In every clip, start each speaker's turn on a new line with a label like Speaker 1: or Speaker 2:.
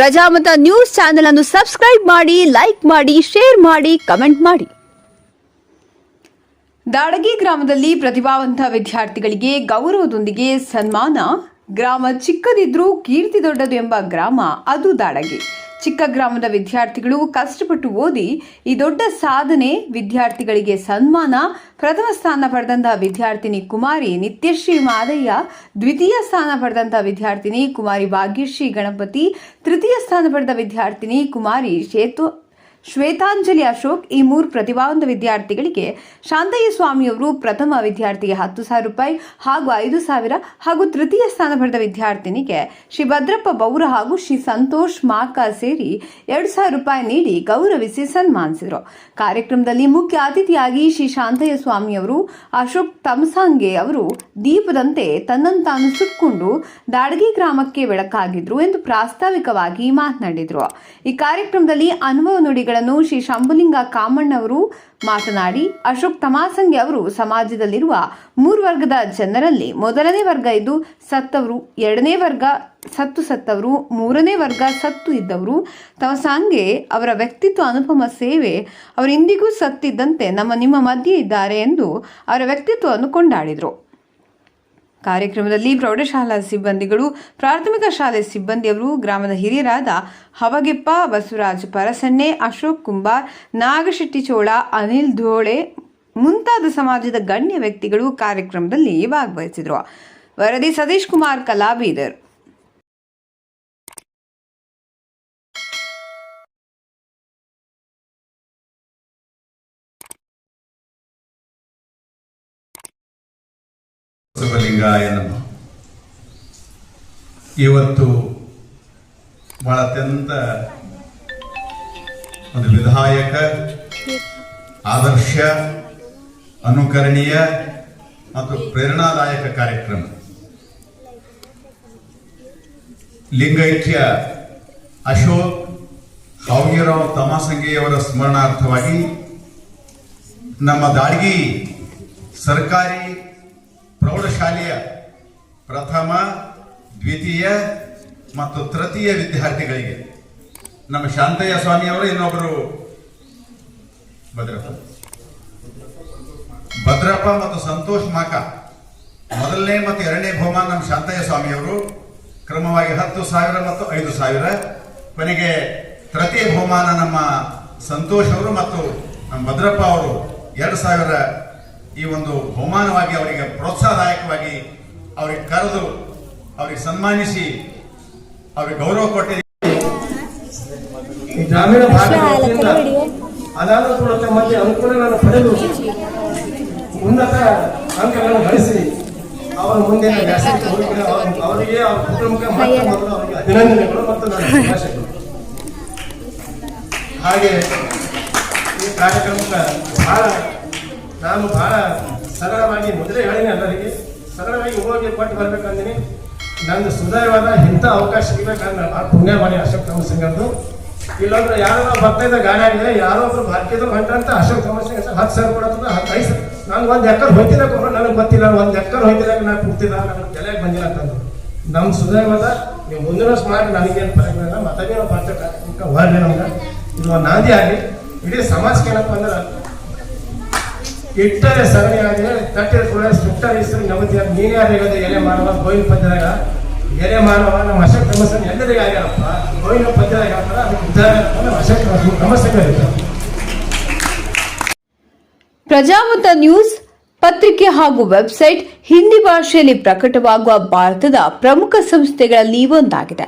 Speaker 1: Prajamata news channel ಅನ್ನು subscribe ಮಾಡಿ, like ಮಾಡಿ, ಶೇರ್ ಮಾಡಿ, ಕಮೆಂಟ್ ಮಾಡಿ. ದಾಡಗಿ ಗ್ರಾಮದಲ್ಲಿ ಪ್ರತಿಭಾವಂತ ವಿದ್ಯಾರ್ಥಿಗಳಿಗೆ ಗೌರವದೊಂದಿಗೆ ಸನ್ಮಾನ. ಗ್ರಾಮ ಚಿಕ್ಕದಿದ್ರೂ ಕೀರ್ತಿ ದೊಡ್ಡದು ಎಂಬ ಗ್ರಾಮ, ಅದು ದಾಡಗಿ. ಚಿಕ್ಕ ಗ್ರಾಮದ ವಿದ್ಯಾರ್ಥಿಗಳು ಕಷ್ಟಪಟ್ಟು ಓದಿ ಈ ದೊಡ್ಡ ಸಾಧನೆ ವಿದ್ಯಾರ್ಥಿಗಳಿಗೆ ಸನ್ಮಾನ, ಪ್ರಥಮ ಸ್ಥಾನ ಪಡೆದಂತಹ ವಿದ್ಯಾರ್ಥಿನಿ ಕುಮಾರಿ, ನಿತ್ಯಶ್ರೀ ಮಾದಯ್ಯ, ದ್ವಿತೀಯ ಸ್ಥಾನ ಪಡೆದಂತಹ ವಿದ್ಯಾರ್ಥಿನಿ ಕುಮಾರಿ ಭಾಗ್ಯಶ್ರೀ, ಗಣಪತಿ, ತೃತೀಯ ಸ್ಥಾನ ಪಡೆದ ವಿದ್ಯಾರ್ಥಿನಿ ಕುಮಾರಿ ಶೇತು ಶ್ವೇತಾಂಜಲಿ ಅಶೋಕ್ ಈ ಮೂರು ಪ್ರತಿಭಾವಂತ ವಿದ್ಯಾರ್ಥಿಗಳಿಗೆ ಶಾಂತಯ್ಯ ಸ್ವಾಮಿಯವರು ಪ್ರಥಮ ವಿದ್ಯಾರ್ಥಿಗೆ ಹತ್ತು ಸಾವಿರ ರೂಪಾಯಿ ಹಾಗೂ ಐದು ಸಾವಿರ ಹಾಗೂ ತೃತೀಯ ಸ್ಥಾನ ಪಡೆದ ವಿದ್ಯಾರ್ಥಿನಿಗೆ ಶ್ರೀ ಭದ್ರಪ್ಪ ಬೌರ ಹಾಗೂ ಶ್ರೀ ಸಂತೋಷ್ ಮಾಕ ಸೇರಿ ಎರಡು ಸಾವಿರ ರೂಪಾಯಿ ನೀಡಿ ಗೌರವಿಸಿ ಸನ್ಮಾನಿಸಿದರು. ಕಾರ್ಯಕ್ರಮದಲ್ಲಿ ಮುಖ್ಯ ಅತಿಥಿಯಾಗಿ ಶ್ರೀ ಶಾಂತಯ್ಯ ಸ್ವಾಮಿಯವರು ಅಶೋಕ್ ತಮಸಾಂಗೆ ಅವರು ದೀಪದಂತೆ ತನ್ನಂತಾನು ಸುಟ್ಕೊಂಡು ದಾಡಗಿ ಗ್ರಾಮಕ್ಕೆ ಬೆಳಕಾಗಿದ್ರು ಎಂದು ಪ್ರಾಸ್ತಾವಿಕವಾಗಿ ಮಾತನಾಡಿದರು. ಈ ಕಾರ್ಯಕ್ರಮದಲ್ಲಿ ಅನುಭವ ನುಡಿಗಳನ್ನು ಶ್ರೀ ಶಂಭುಲಿಂಗ ಕಾಮಣ್ಣವರು ಮಾತನಾಡಿ, ಅಶೋಕ್ ತಮಾಸಂಗೆ ಅವರು ಸಮಾಜದಲ್ಲಿರುವ ಮೂರು ವರ್ಗದ ಜನರಲ್ಲಿ ಮೊದಲನೇ ವರ್ಗ ಇದ್ದು ಸತ್ತವರು, ಎರಡನೇ ವರ್ಗ ಸತ್ತು ಸತ್ತವರು, ಮೂರನೇ ವರ್ಗ ಸತ್ತು ಇದ್ದವರು. ತಮಸಾಂಗೆ ಅವರ ವ್ಯಕ್ತಿತ್ವ, ಅನುಪಮ ಸೇವೆ ಅವರು ಇಂದಿಗೂ ಸತ್ತಿದ್ದಂತೆ ನಮ್ಮ ನಿಮ್ಮ ಮಧ್ಯೆ ಇದ್ದಾರೆ ಎಂದು ಅವರ ವ್ಯಕ್ತಿತ್ವವನ್ನು ಕೊಂಡಾಡಿದರು. ಕಾರ್ಯಕ್ರಮದಲ್ಲಿ ಪ್ರೌಢಶಾಲಾ ಸಿಬ್ಬಂದಿಗಳು, ಪ್ರಾಥಮಿಕ ಶಾಲೆ ಸಿಬ್ಬಂದಿಯವರು, ಗ್ರಾಮದ ಹಿರಿಯರಾದ ಹವಗೆಪ್ಪ ಬಸವರಾಜ್ ಪರಸನ್ನೆ ಅಶೋಕ್ ಕುಂಬಾರ್, ನಾಗಶೆಟ್ಟಿ ಚೋಳ, ಅನಿಲ್ ಧೋಳೆ ಮುಂತಾದ ಸಮಾಜದ ಗಣ್ಯ ವ್ಯಕ್ತಿಗಳು ಕಾರ್ಯಕ್ರಮದಲ್ಲಿ ಭಾಗವಹಿಸಿದರು. ವರದಿ ಸತೀಶ್ ಕುಮಾರ್ ಕಲಾಬೀದರ್
Speaker 2: ಬಸವಲಿಂಗಾಯ ನಮಃ ಇವತ್ತು ಬಹಳ ಅತ್ಯಂತ ಒಂದು ವಿಧಾಯಕ, ಆದರ್ಶ, ಅನುಕರಣೀಯ ಮತ್ತು ಪ್ರೇರಣಾದಾಯಕ ಕಾರ್ಯಕ್ರಮ. ಲಿಂಗೈಕ್ಯ ಅಶೋಕ್ ಹಾವ್ಗಿರಾವ್ ತಮಾಸಂಗಿಯವರ ಸ್ಮರಣಾರ್ಥವಾಗಿ ನಮ್ಮ ದಾಡ್ಗಿ ಸರ್ಕಾರಿ ಪ್ರೌಢಶಾಲೆಯ ಪ್ರಥಮ, ದ್ವಿತೀಯ ಮತ್ತು ತೃತೀಯ ವಿದ್ಯಾರ್ಥಿಗಳಿಗೆ ನಮ್ಮ ಶಾಂತಯ್ಯ ಸ್ವಾಮಿಯವರು ಇನ್ನೊಬ್ಬರು ಭದ್ರಪ್ಪ. ಭದ್ರಪ್ಪ ಮತ್ತು ಸಂತೋಷ್ ಮಾಕ. ಮೊದಲನೇ ಮತ್ತು ಎರಡನೇ ಬಹುಮಾನ ನಮ್ಮ ಶಾಂತಯ್ಯ ಸ್ವಾಮಿಯವರು ಕ್ರಮವಾಗಿ ಹತ್ತು ಸಾವಿರ ಮತ್ತು ಐದು ಸಾವಿರ. ಕೊನೆಗೆ ತೃತೀಯ ಬಹುಮಾನ ನಮ್ಮ ಸಂತೋಷ್ ಅವರು ಮತ್ತು ನಮ್ಮ ಭದ್ರಪ್ಪ ಅವರು ಎರಡು ಸಾವಿರ ಈ ಒಂದು ಬಹುಮಾನವಾಗಿ ಅವರಿಗೆ ಪ್ರೋತ್ಸಾಹದಾಯಕವಾಗಿ ಅವರಿಗೆ ಕರೆದು ಅವರಿಗೆ ಸನ್ಮಾನಿಸಿ ಅವರಿಗೆ ಗೌರವ ಕೊಟ್ಟಿದ್ದೀವಿ.
Speaker 3: ಈ ಗ್ರಾಮೀಣ ಭಾಗದ ಕೂಡ ಅನಾನುಕೂಲತೆ ಮಧ್ಯೆ ಅನುಕೂಲಗಳನ್ನು ಪಡೆದು ಉನ್ನತ ಅಂಕಗಳನ್ನು ಗಳಿಸಿ ಅವರ ಹೋಗಿ ಅವರಿಗೆ ಅವರ ಕುಟುಂಬಕ್ಕೆ ಮತ್ತೆ ಮೊದಲು ಅವರಿಗೆ ಅಭಿನಂದನೆಗಳು ಮತ್ತು ನನ್ನ ಶುಭಾಶಯಗಳು ಹಾಗೆ ಈ ಕಾರ್ಯಕ್ರಮಕ್ಕೆ ಬಹಳ ನಾನು ಬಹಳ ಸರಳವಾಗಿ ಮೊದಲೇ ಹೇಳಿನಿ ಎಲ್ಲರಿಗೆ, ಸರಳವಾಗಿ ಹೋಗಿ ಕೊಟ್ಟು ಬರ್ಬೇಕಂದಿನಿ. ನಂದು ಸುಂದರವಾದ ಇಂಥ ಅವಕಾಶ ಸಿಗ್ಬೇಕಂದ್ರೆ ಭಾಳ ಪುಣ್ಯ ಮಾಡಿ ಅಶೋಕ್ ತಮ್ಮ ಸಿಂಗರ್ದು ಇಲ್ಲೊಂದ್ರೆ ಯಾರೋ ಬರ್ತಾ ಇದ್ದ ಗಾಡಿ ಆಗಿದೆ, ಯಾರೋ ಒಬ್ರು ಭಾರತೀಯರು ಹೊಂಟ್ರಂತ ಅಶೋಕ್ ತಮ್ಮ ಸಿಂಗ್ ಹತ್ತು ಸಾವಿರ ಕೊಡತ್ತದ ಹತ್ತು ಐದು ನಾನು ಒಂದು ಎಕ್ಕರ್ ಹೋಯ್ತಿಲ್ಲ ನನಗೆ ಗೊತ್ತಿಲ್ಲ ಒಂದು ಎಕ್ಕರ್ ಹೋಯ್ತಿಲ್ಲ ನಾನು ಕೂಗ್ತಿಲ್ಲ ನನಗೆ ತಲೆಗೆ ಬಂದಿಲ್ಲ ಅಂತಂದು ನಮ್ಮ ಸುಧಾರವಾದ ನೀವು ಮುಂದಿನ ವರ್ಷ ಮಾಡಿ ನನಗೇನು ಪರವಾಗಿಲ್ಲ ಮತ್ತೇನೋ ಬರ್ತಕ್ಕ ಹೊರಗೆ ನಮ್ಗೆ. ಇದು ಒಂದು ನಾಂದಿ ಆಗಲಿ ಇಡೀ ಸಮಾಜಕ್ಕೆ ಏನಪ್ಪ ಅಂದ್ರೆ ಇಟ್ಟರೆ ಸರಣಿಯಾಗಿ ತಟ್ಟಿದ ಕೂಡ ಸುಟ್ಟ ಹೆಸರು ನಮಗೆ ನೀನೇ ಆಗಿರೋದು ಎಲೆ ಮಾನವ, ಗೋವಿನ ಪದ್ಯದಾಗ ಎಲೆ ಮಾನವ, ನಮ್ಮ ಅಶೋಕ್ ತಮಸನ್ ಎಲ್ಲರಿಗೆ ಆಗ್ಯಾರಪ್ಪ. ಗೋವಿನ ಪದ್ಯದಾಗ ಅದಕ್ಕೆ ಅಂತ ನಮ್ಮ ಅಶೋಕ್
Speaker 1: ಪ್ರಜಾಮತ ನ್ಯೂಸ್ ಪತ್ರಿಕೆ ಹಾಗೂ ವೆಬ್ಸೈಟ್ ಹಿಂದಿ ಭಾಷೆಯಲ್ಲಿ ಪ್ರಕಟವಾಗುವ ಭಾರತದ ಪ್ರಮುಖ ಸಂಸ್ಥೆಗಳಲ್ಲಿ ಒಂದಾಗಿದೆ.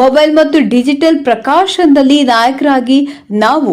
Speaker 1: ಮೊಬೈಲ್ ಮತ್ತು ಡಿಜಿಟಲ್ ಪ್ರಕಾಶನದಲ್ಲಿ ನಾಯಕರಾಗಿ ನಾವು